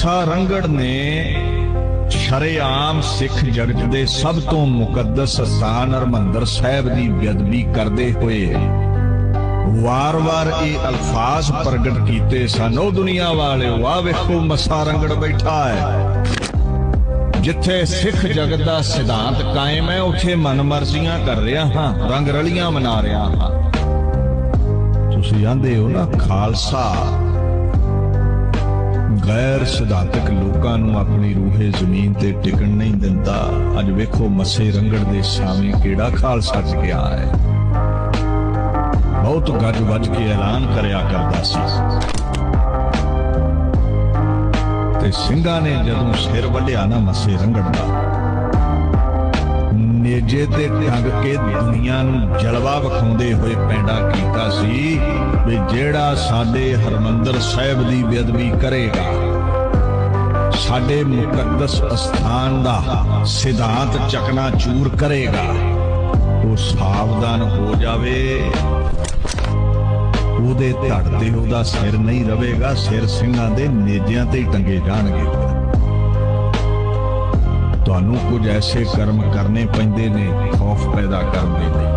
ਮੱਸਾ ਨੇ ਸ਼ਰੇਆਮ ਸਿੱਖ ਜਗਤ ਦੇ ਸਭ ਤੋਂ ਮੁਕੱਦਸ ਸਥਾਨ ਹਰਮੰਦਰ ਸਾਹਿਬ ਦੀ ਬੇਅਦਬੀ ਕਰਦੇ ਹੋਏ ਵਾਰ-ਵਾਰ ਇਹ ਅਲਫਾਜ਼ ਪ੍ਰਗਟ ਕੀਤੇ ਸਨ। ਉਹ ਦੁਨੀਆ ਵਾਲਿਓ ਵਾਹ ਵੇਖੋ ਮੱਸਾ ਰੰਗੜ ਬੈਠਾ ਹੈ। ਜਿੱਥੇ ਸਿੱਖ ਜਗਤ ਦਾ ਸਿਧਾਂਤ ਕਾਇਮ ਹੈ, ਉੱਥੇ ਮਨਮਰਜ਼ੀਆਂ ਕਰ ਰਿਹਾ ਹਾਂ, ਰੰਗ ਰਲੀਆਂ ਮਨਾ ਰਿਹਾ ਹਾਂ। ਤੁਸੀਂ ਆਂਦੇ ਹੋ ਨਾ, ਖਾਲਸਾ। ਗੈਰ ਸਿਧਾਂਤਕ ਲੋਕਾਂ ਨੂੰ ਆਪਣੀ ਰੂਹੇ ਜ਼ਮੀਨ ਤੇ ਟਿਕਣ ਨਹੀਂ ਦਿੰਦਾ। ਅੱਜ ਵੇਖੋ ਮੱਸੇ ਰੰਗੜ ਦੇ ਸਾਵੇਂ ਕਿਹੜਾ ਖਾਲਸਾ ਟਿਕਿਆ ਹੈ। ਬਹੁਤ ਗੱਜ ਵੱਜ ਕੇ ਐਲਾਨ ਕਰਿਆ ਕਰਦਾ ਸੀ। ਤੇ ਸਿੰਘਾਂ ਨੇ ਜਦੋਂ ਸਿਰ ਵੱਢਿਆ ਨਾ ਮੱਸੇ ਰੰਗੜ ਦਾ, ਨੇਜੇ ਤੇ ਟੰਗ ਕੇ ਦੁਨੀਆ ਨੂੰ ਜਲਵਾ ਵਿਖਾਉਂਦੇ ਹੋਏ ਪੈਂਡਾ ਕੀਤਾ ਸੀ। ਵੀ ਜਿਹੜਾ ਸਾਡੇ ਹਰਮੰਦਰ ਸਾਹਿਬ ਦੀ ਬੇਅਦਬੀ ਕਰੇਗਾ, ਸਾਡੇ ਮੁਕੱਦਸ ਅਸਥਾਨ ਦਾ ਸਿਧਾਂਤ ਚਕਨਾ ਚੂਰ ਕਰੇਗਾ, ਉਹ ਸਾਵਧਾਨ ਹੋ ਜਾਵੇ। ਉਹਦੇ ਧੜ ਤੇ ਉਹਦਾ ਸਿਰ ਨਹੀਂ ਰਹੇਗਾ ਸਿਰ ਸਿੰਘਾਂ ਦੇ ਨੇਜਿਆਂ ਤੇ ਟੰਗੇ ਜਾਣਗੇ। ਤੁਹਾਨੂੰ ਕੁਝ ਐਸੇ ਕਰਮ ਕਰਨੇ ਪੈਂਦੇ ਨੇ, ਖੌਫ ਪੈਦਾ ਕਰਨ ਦੇ ਲਈ।